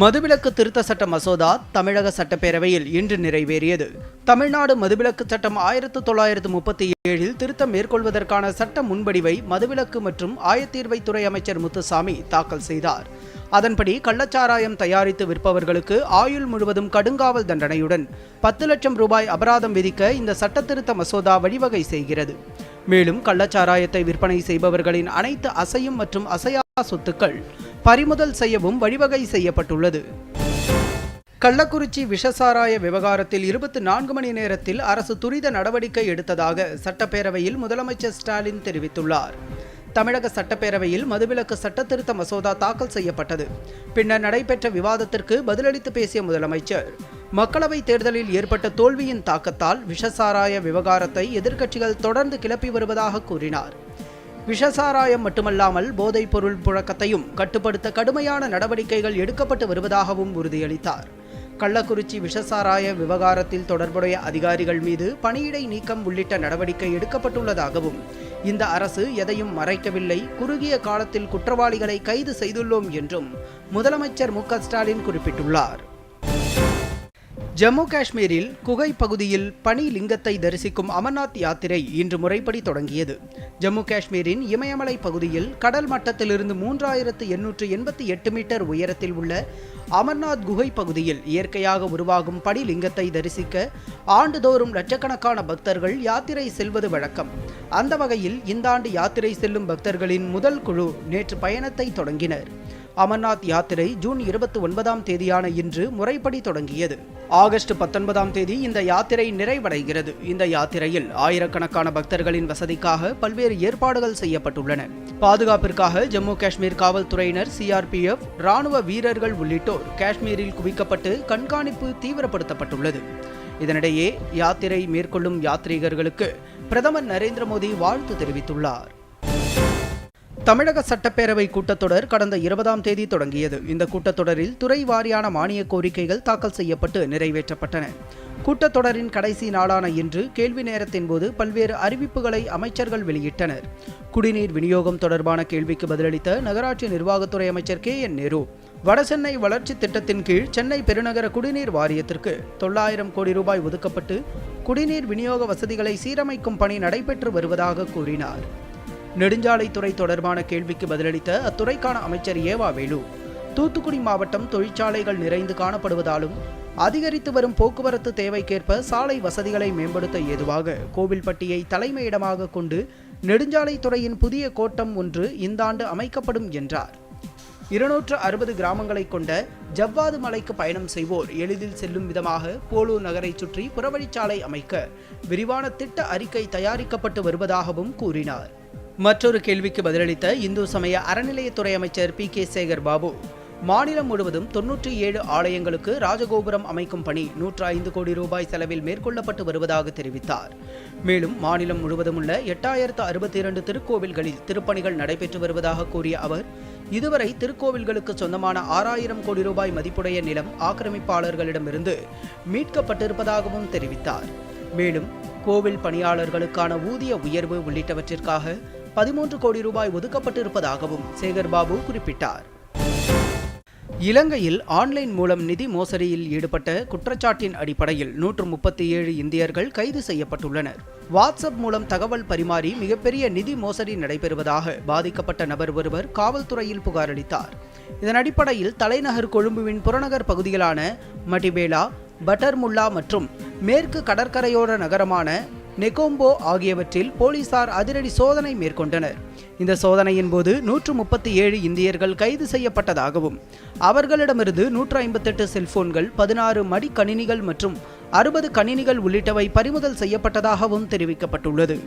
மதுவிலக்கு திருத்த சட்ட மசோதா தமிழக சட்டப்பேரவையில் இன்று நிறைவேறியது. தமிழ்நாடு மதுவிலக்கு சட்டம் ஆயிரத்து தொள்ளாயிரத்து முப்பத்தி ஏழில் திருத்தம் மேற்கொள்வதற்கான சட்ட முன்வடிவை மதுவிலக்கு மற்றும் ஆயத்தீர்வைத்துறை அமைச்சர் முத்துசாமி தாக்கல் செய்தார். அதன்படி கள்ளச்சாராயம் தயாரித்து விற்பவர்களுக்கு ஆயுள் முழுவதும் கடுங்காவல் தண்டனையுடன் பத்து லட்சம் ரூபாய் அபராதம் விதிக்க இந்த சட்டத்திருத்த மசோதா வழிவகை செய்கிறது. மேலும் கள்ளச்சாராயத்தை விற்பனை செய்பவர்களின் அனைத்து அசையும் மற்றும் அசையா சொத்துக்கள் பறிமுதல் செய்யவும் வழிவகை செய்யப்பட்டுள்ளது. கள்ளக்குறிச்சி விஷசாராய விவகாரத்தில் இருபத்தி நான்கு மணி நேரத்தில் அரசு துரித நடவடிக்கை எடுத்ததாக சட்டப்பேரவையில் முதலமைச்சர் ஸ்டாலின் தெரிவித்துள்ளார். தமிழக சட்டப்பேரவையில் மதுவிலக்கு சட்டத்திருத்த மசோதா தாக்கல் செய்யப்பட்டது. பின்னர் நடைபெற்ற விவாதத்திற்கு பதிலளித்து பேசிய முதலமைச்சர் மக்களவைத் தேர்தலில் ஏற்பட்ட தோல்வியின் தாக்கத்தால் விஷசாராய விவகாரத்தை எதிர்க்கட்சிகள் தொடர்ந்து கிளப்பி வருவதாக கூறினார். விஷசாராயம் மட்டுமல்லாமல் போதைப் பொருள் புழக்கத்தையும் கட்டுப்படுத்த கடுமையான நடவடிக்கைகள் எடுக்கப்பட்டு வருவதாகவும் உறுதியளித்தார். கள்ளக்குறிச்சி விஷசாராய விவகாரத்தில் தொடர்புடைய அதிகாரிகள் மீது பணியிடை நீக்கம் உள்ளிட்ட நடவடிக்கை எடுக்கப்பட்டுள்ளதாகவும் இந்த அரசு எதையும் மறைக்கவில்லை குறுகிய காலத்தில் குற்றவாளிகளை கைது செய்துள்ளோம் என்றும் முதலமைச்சர் மு ஸ்டாலின் குறிப்பிட்டுள்ளார். ஜம்மு காஷ்மீரில் குகை பகுதியில் பனி லிங்கத்தை தரிசிக்கும் அமர்நாத் யாத்திரை இன்று முறைப்படி தொடங்கியது. ஜம்மு காஷ்மீரின் இமயமலை பகுதியில் கடல் மட்டத்திலிருந்து மூன்றாயிரத்து எண்ணூற்று எண்பத்தி எட்டு மீட்டர் உயரத்தில் உள்ள அமர்நாத் குகை பகுதியில் இயற்கையாக உருவாகும் பனி லிங்கத்தை தரிசிக்க ஆண்டுதோறும் லட்சக்கணக்கான பக்தர்கள் யாத்திரை செல்வது வழக்கம். அந்த வகையில் இந்த ஆண்டு யாத்திரை செல்லும் பக்தர்களின் முதல் குழு நேற்று பயணத்தை தொடங்கினர். அமர்நாத் யாத்திரை ஜூன் இருபத்தி ஒன்பதாம் தேதியான இன்று முறைப்படி தொடங்கியது. ஆகஸ்ட் பத்தொன்பதாம் தேதி இந்த யாத்திரை நிறைவடைகிறது. இந்த யாத்திரையில் ஆயிரக்கணக்கான பக்தர்களின் வசதிக்காக பல்வேறு ஏற்பாடுகள் செய்யப்பட்டுள்ளன. பாதுகாப்பிற்காக ஜம்மு காஷ்மீர் காவல்துறையினர் சிஆர்பிஎஃப் ராணுவ வீரர்கள் உள்ளிட்டோர் காஷ்மீரில் குவிக்கப்பட்டு கண்காணிப்பு தீவிரப்படுத்தப்பட்டுள்ளது. இதனிடையே யாத்திரை மேற்கொள்ளும் யாத்ரீகர்களுக்கு பிரதமர் நரேந்திர மோடி வாழ்த்து தெரிவித்துள்ளார். தமிழக சட்டப்பேரவை கூட்டத்தொடர் கடந்த இருபதாம் தேதி தொடங்கியது. இந்த கூட்டத்தொடரில் துறை வாரியான மானிய கோரிக்கைகள் தாக்கல் செய்யப்பட்டு நிறைவேற்றப்பட்டன. கூட்டத்தொடரின் கடைசி நாளான இன்று கேள்வி நேரத்தின் போது பல்வேறு அறிவிப்புகளை அமைச்சர்கள் வெளியிட்டனர். குடிநீர் விநியோகம் தொடர்பான கேள்விக்கு பதிலளித்த நகராட்சி நிர்வாகத்துறை அமைச்சர் கே. என். நேரு வடசென்னை வளர்ச்சி திட்டத்தின் கீழ் சென்னை பெருநகர குடிநீர் வாரியத்திற்கு தொள்ளாயிரம் கோடி ரூபாய் ஒதுக்கப்பட்டு குடிநீர் விநியோக வசதிகளை சீரமைக்கும் பணி நடைபெற்று வருவதாக கூறினார். நெடுஞ்சாலைத்துறை தொடர்பான கேள்விக்கு பதிலளித்த அத்துறைக்கான அமைச்சர் ஏவா வேலு தூத்துக்குடி மாவட்டம் தொழிற்சாலைகள் நிறைந்து காணப்படுவதாலும் அதிகரித்து வரும் போக்குவரத்து தேவைக்கேற்ப சாலை வசதிகளை மேம்படுத்த ஏதுவாக கோவில்பட்டியை தலைமையிடமாக கொண்டு நெடுஞ்சாலைத்துறையின் புதிய கோட்டம் ஒன்று இந்த ஆண்டு அமைக்கப்படும் என்றார். இருநூற்று அறுபது கிராமங்களை கொண்ட ஜவ்வாது மலைக்கு பயணம் செய்வோர் எளிதில் செல்லும் விதமாக போலூர் நகரை சுற்றி புறவழிச்சாலை அமைக்க விரிவான திட்ட அறிக்கை தயாரிக்கப்பட்டு வருவதாகவும் கூறினார். மற்றொரு கேள்விக்கு பதிலளித்த இந்து சமய அறநிலையத்துறை அமைச்சர் பி கே சேகர் பாபு மாநிலம் முழுவதும் தொன்னூற்றி ஏழு ஆலயங்களுக்கு ராஜகோபுரம் அமைக்கும் பணி நூற்று ஐந்து கோடி ரூபாய் செலவில் மேற்கொள்ளப்பட்டு வருவதாக தெரிவித்தார். மேலும் மாநிலம் முழுவதும் உள்ள எட்டாயிரத்து அறுபத்தி இரண்டு திருக்கோவில்களில் திருப்பணிகள் நடைபெற்று வருவதாக கூறிய அவர் இதுவரை திருக்கோவில்களுக்கு சொந்தமான ஆறாயிரம் கோடி ரூபாய் மதிப்புடைய நிலம் ஆக்கிரமிப்பாளர்களிடமிருந்து மீட்கப்பட்டிருப்பதாகவும் தெரிவித்தார். மேலும் கோவில் பணியாளர்களுக்கான ஊதிய உயர்வு உள்ளிட்டவற்றிற்காக பதிமூன்று கோடி ரூபாய் ஒதுக்கப்பட்டிருப்பதாகவும் சேகர்பாபு குறிப்பிட்டார். இலங்கையில் ஆன்லைன் மூலம் நிதி மோசடியில் ஈடுபட்ட குற்றச்சாட்டின் அடிப்படையில் நூற்று முப்பத்தி ஏழு இந்தியர்கள் கைது செய்யப்பட்டுள்ளனர். வாட்ஸ்அப் மூலம் தகவல் பரிமாறி மிகப்பெரிய நிதி மோசடி நடைபெறுவதாக பாதிக்கப்பட்ட நபர் ஒருவர் காவல்துறையில் புகாரளித்தார் இதன் அடிப்படையில் தலைநகர் கொழும்புவின் புறநகர் பகுதிகளான மடிபேலா பட்டர்முல்லா மற்றும் மேற்கு கடற்கரையோர நகரமான நெகோம்போ ஆகியவற்றில் போலீசார் அதிரடி சோதனை மேற்கொண்டனர். இந்த சோதனையின் போது நூற்று முப்பத்தி ஏழு இந்தியர்கள் கைது செய்யப்பட்டதாகவும் அவர்களிடமிருந்து நூற்று ஐம்பத்தெட்டு செல்போன்கள் பதினாறு மடிக்கணினிகள் மற்றும் அறுபது கணினிகள் உள்ளிட்டவை பறிமுதல் செய்யப்பட்டதாகவும் தெரிவிக்கப்பட்டுள்ளது.